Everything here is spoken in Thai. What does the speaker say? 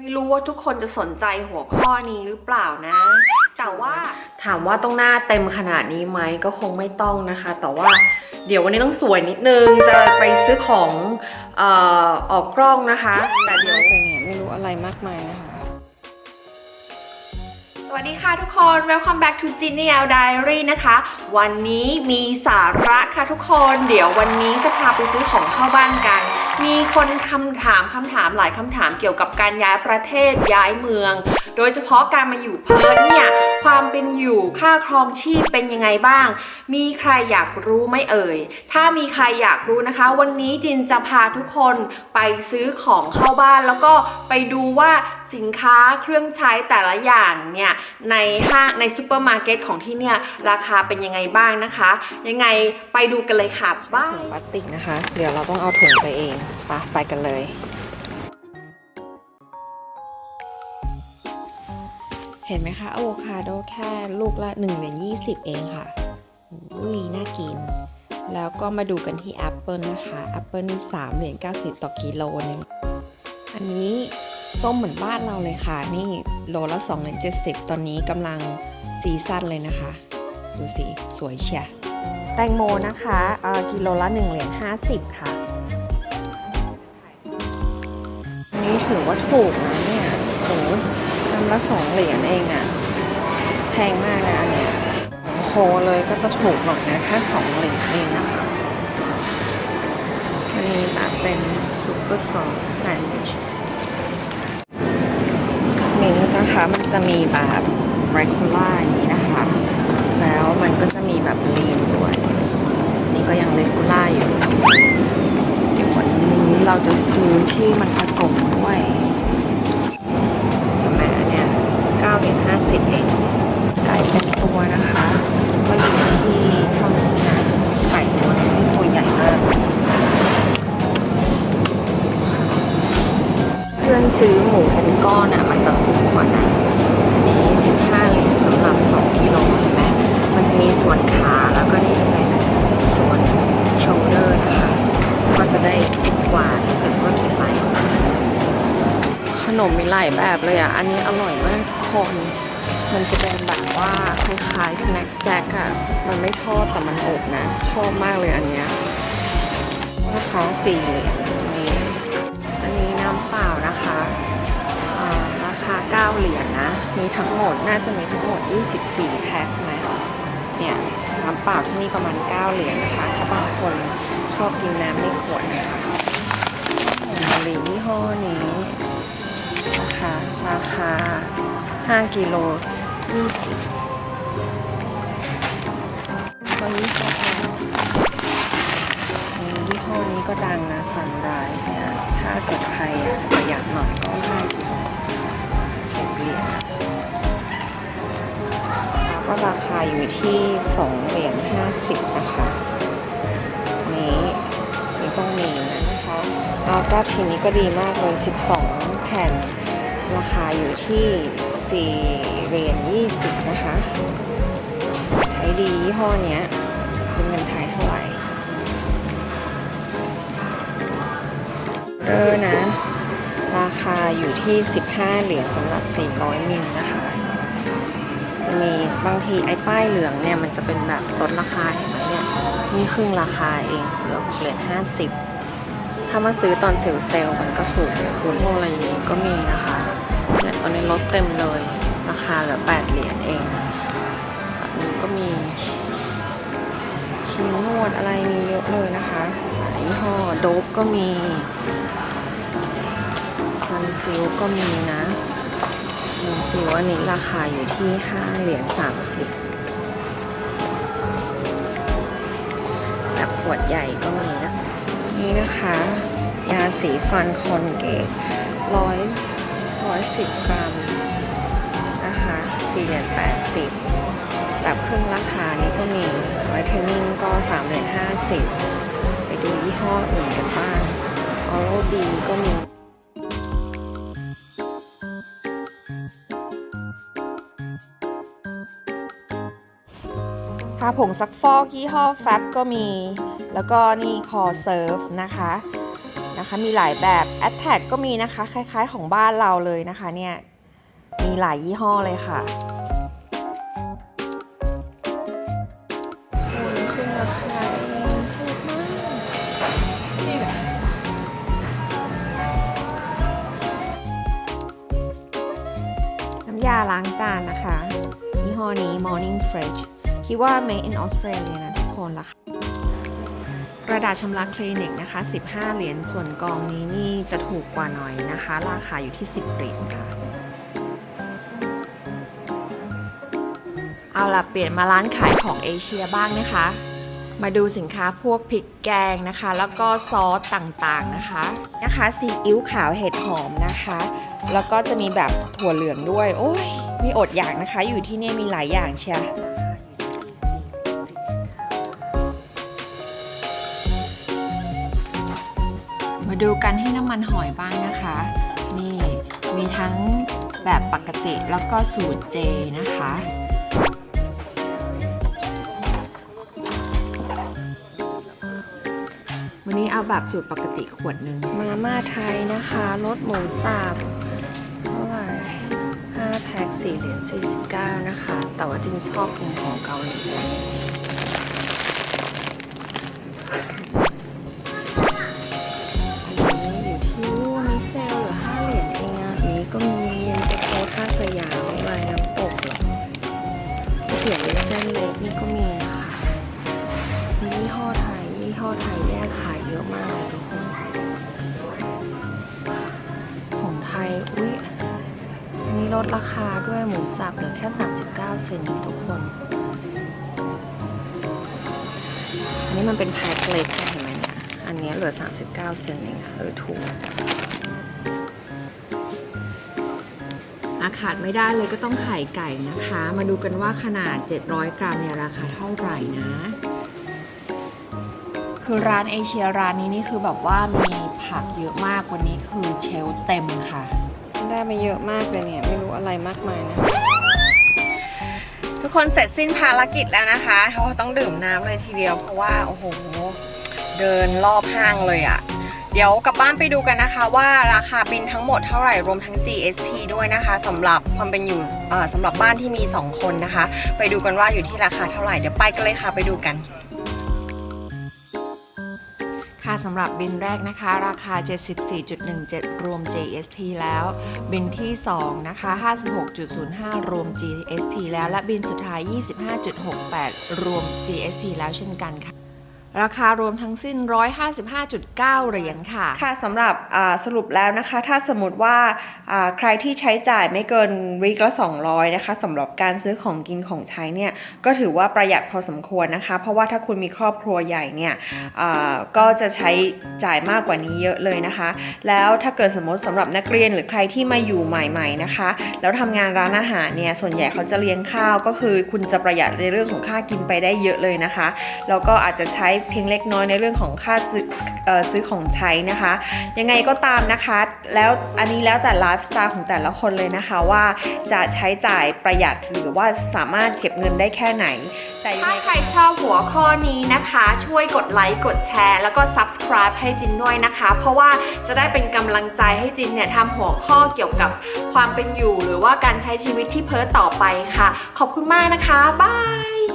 ไม่รู้ว่าทุกคนจะสนใจหัวข้อนี้หรือเปล่านะ แต่ว่าถามว่าต้องหน้าเต็มขนาดนี้ไหมก็คงไม่ต้องนะคะ แต่ว่าเดี๋ยววันนี้ต้องสวยนิดนึง จะไปซื้อของเอ่อออกกล้องนะคะ แต่เดี๋ยวไปเนี่ยไม่รู้อะไรมากมายนะคะ สวัสดีค่ะทุกคน Welcome back to Genial Diary นะคะ วันนี้มีสาระค่ะทุกคน เดี๋ยววันนี้จะพาไปซื้อของเข้าบ้านกัน มีคนคำถามคำถามหลายคำถามเกี่ยวกับการย้ายประเทศย้ายเมือง โดยเฉพาะการมาอยู่เพิร์ทเนี่ย ความเป็นอยู่ค่าครองชีพเป็นยังไงบ้าง มีใครอยากรู้ไหม่เอ่ย ถ้ามีใครอยากรู้นะคะ วันนี้จินจะพาทุกคนไปซื้อของเข้าบ้านแล้วก็ไปดูว่าสินค้าเครื่องใช้แต่ละอย่างเนี่ยในห้างในซูเปอร์มาร์เก็ตของที่เนี่ยราคาเป็นยังไงบ้างนะคะ ยังไงไปดูกันเลยค่ะบ้างถุงพลาสติกนะคะ เดี๋ยวเราต้องเอาถุงไปเองไปไปกันเลย เห็นไหมคะอะโวคาโดแค่ลูกละ1เหรียญ20เองค่ะอุ้ยน่ากิน แล้วก็มาดูกันที่แอปเปิลนะคะแอปเปิลนี่3เหรียญ90ต่อกิโลนึงอันนี้ส้มเหมือนบ้านเราเลยค่ะ นี่โลละ2เหรียญ70 ตอนนี้กำลังซีซั่นเลยนะคะ ดูสิ สวยเชียแตงโมนะคะอ่อกิโลละ 1 เหรียญ50 ค่ะ อันนี้ถือว่าถูกนะเนี่ยโหกำละ2เหรียญเองอะแพงมากนะอันเนี้ยโคเลยก็จะถูกหน่อยนะแค่2เหรียญเองนะคะอันนี้แบบเป็นซุปเปอร์ซอสแซนด์วิชมินส์นะคะมันจะมีแบบไรคูล่าอย่างนี้นะคะ แล้วมันก็จะมีแบบลีนด้วย นี่ก็ยังเลกูล่าอยู่เดี๋ยววันนี้เราจะซื้อที่มันผสมด้วยเห็นไหมอันเนี่ย9 เหรียญ50เองไก่เป็นตัวนะคะก็อยู่ที่เท่านี้นะไก่ตัวนี้ตัวใหญ่มากเพื่อนซื้อหมูเป็นก้อนอะ มันจะคุ้มกว่านะอันนี้15เหรียญสำหรับ2กิโลเห็นไหมมันจะมีส่วนขาแล้วก็นี่จะเป็นส่วนโชเดอร์นะคะ ก็จะได้กว่าถ้าเกิดว่า ขนมมีหลายแบบเลยอะ อันนี้อร่อยมากทุกคน มันจะเป็นแบบว่าคล้ายๆสแน็คแจ็คอะมันไม่ทอดแต่มันอบนะ ชอบมากเลยอันเนี้ยนะคะสี่เหรียญอันนี้อันนี้น้ำเปล่านะคะอ่าราคา 9 เหรียญนะ มีทั้งหมดน่าจะมีทั้งหมด 24 แพ็คไหมเนี่ยน้ำเปล่าที่นี่ประมาณ 9 เหรียญนะคะ ถ้าบางคนชอบกินน้ำในขวดนะคะมะลิยี่ห้อนี้ นะคะ ราคา 5 กิโล20ตัวนี้ก็แพงนี่ยี่ห้อนี้ก็ดังนะซันไรส์เนี่ย ถ้าเกิดใครอยากจะประหยัดหน่อยก็5กิโลเจ็ดเหรียญแล้วก็ราคาอยู่ที่2เหรียญ50 นะคะนี้นี่ต้องมีนะคะแล้วก็ทีนี้ก็ดีมากเลย 12 แผ่น ราคาอยู่ที่4เหรียญ20 นะคะ ใช้ดียี่ห้อเนี้ย เป็นเงินไทยเท่าไหร่ เออนะ ราคาอยู่ที่ 15 เหรียญสำหรับ 400 มิลนะคะ จะมีบางทีไอ้ป้ายเหลืองเนี่ย มันจะเป็นแบบลดราคาเห็นไหมเนี่ย นี่ครึ่งราคาเองเหลือ6เหรียญ50ถ้ามาซื้อตอนเซลล์เซลล์มันก็ถูกคูณโมอะไรอย่างนี้ก็มีนะคะ เนี่ยตอนนี้ลดเต็มเลย ราคาเหลือ 8 เหรียญเองแบบนี้ก็มีครีมนวดอะไรมีเยอะเลยนะคะหลายยี่ห้อโดบก็มีซันซิลก็มีนะซันซิลอันนี้ราคาอยู่ที่ 5 เหรียญ30แบบขวดใหญ่ก็มีนะ นี่นะคะ ยาสีฟันคอนเกตร้อย ร้อยสิบกรัมนะคะสี่เหรียญแบแบบครึ่งราคานี้ก็มีไวท์เทนนิ่งก็สามเหรียญห้าสิบไปดูยี่ห้ออื่นกันบ้างออโรบีก็มีทาผงซักฟอกยี่ห้อแฟบก็มี แล้วก็นี่คอเซิร์ฟนะคะ นะคะ มีหลายแบบ a t t a c ก็มีนะคะ คล้ายๆของบ้านเราเลยนะคะเนี่ย มีหลายยี่ห้อเลยค่ะคุณขึ้นราคาเองถูกมากน้ำยาล้างจานนะคะ ยี่ห้อนี้ Morning Fresh คิดว่า made in Australia นะทุกคนราคา กระดาษชำระคลินิกนะคะ 15 เหรียญ ส่วนกองนี้นี่จะถูกกว่าหน่อยนะคะ ราคาอยู่ที่ 10 เหรียญค่ะ เอาล่ะ เปลี่ยนมาร้านขายของเอเชียบ้างนะคะ มาดูสินค้าพวกพริกแกงนะคะ แล้วก็ซอสต่างๆนะคะ นะคะซีอิ๊วขาวเห็ดหอมนะคะ แล้วก็จะมีแบบถั่วเหลืองด้วย โอ้ย มีอดอยากนะคะ อยู่ที่นี่มีหลายอย่างเชีย ดูกันที่น้ำมันหอยบ้างนะคะ นี่มีทั้งแบบปกติแล้วก็สูตรเจนะคะ วันนี้เอาแบบสูตรปกติขวดหนึ่งมาม่าไทยนะคะรสหมูสับเท่าไหร่5แพ็ค4เหรียญ49 นะคะ แต่ว่าจินชอบกินของเกาหลี ดราคาด้วยหมูสับเหลือแค่ 39 เซนต์ทุกคน อันนี้มันเป็นแพ็คเล็กเห็นไหมเนี่ย อันนี้เหลือ 39 เซนต์เองค่ะเออถูกอาขาดไม่ได้เลยก็ต้องไข่ไก่นะคะ มาดูกันว่าขนาด 700 กรัมเนี่ยราคาเท่าไหร่นะ คือร้านเอเชียร้านนี้นี่คือแบบว่ามีผักเยอะมากวันนี้คือเชลเต็มค่ะ ได้มาเยอะมากเลยเนี่ย ไม่รู้อะไรมากมายนะ ทุกคนเสร็จสิ้นภารกิจแล้วนะคะเขาต้องดื่มน้ำเลยทีเดียวเพราะว่า โอ้โห เดินรอบห้างเลยอะ่ะเดี๋ยวกลับบ้านไปดูกันนะคะว่าราคาบินทั้งหมดเท่าไหร่รวมทั้ง GST ด้วยนะคะสำหรับความเป็นอยู่สำหรับบ้านที่มี 2 คนนะคะ ไปดูกันว่าอยู่ที่ราคาเท่าไหร่เดี๋ยวไปกันเลยค่ะไปดูกัน สำหรับบินแรกนะคะ ราคา 74.17 รวม GST แล้ว บินที่ 2 นะคะ 56.05 รวม GST แล้ว และบินสุดท้าย 25.68 รวม GST แล้วเช่นกันค่ะ ราคารวมทั้งสิ้น 155.9 เหรียญค่ะ ค่ะสำหรับสรุปแล้วนะคะ ถ้าสมมติว่าใครที่ใช้จ่ายไม่เกินวีคละ 200 นะคะสำหรับการซื้อของกินของใช้เนี่ย ก็ถือว่าประหยัดพอสมควรนะคะ เพราะว่าถ้าคุณมีครอบครัวใหญ่เนี่ยก็จะใช้จ่ายมากกว่านี้เยอะเลยนะคะ แล้วถ้าเกิดสมมติสำหรับนักเรียนหรือใครที่มาอยู่ใหม่ๆนะคะ แล้วทำงานร้านอาหารเนี่ยส่วนใหญ่เขาจะเลี้ยงข้าวก็คือคุณจะประหยัดในเรื่องของค่ากินไปได้เยอะเลยนะคะแล้วก็อาจจะใช้เพียงเล็กน้อยในเรื่องของค่าซื้อซื้อของใช้นะคะ ยังไงก็ตามนะคะ แล้วอันนี้แล้วแต่ไลฟ์สไตล์ของแต่ละคนเลยนะคะว่าจะใช้จ่ายประหยัดหรือว่าสามารถเก็บเงินได้แค่ไหนแต่ถ้าใครชอบหัวข้อนี้นะคะ ช่วยกดไลค์กดแชร์ แล้วก็ subscribe ให้จินด้วยนะคะ เพราะว่าจะได้เป็นกำลังใจให้จินเนี่ยทำหัวข้อเกี่ยวกับความเป็นอยู่ หรือว่าการใช้ชีวิตที่เพิร์ตต่อไปค่ะ ขอบคุณมากนะคะบาย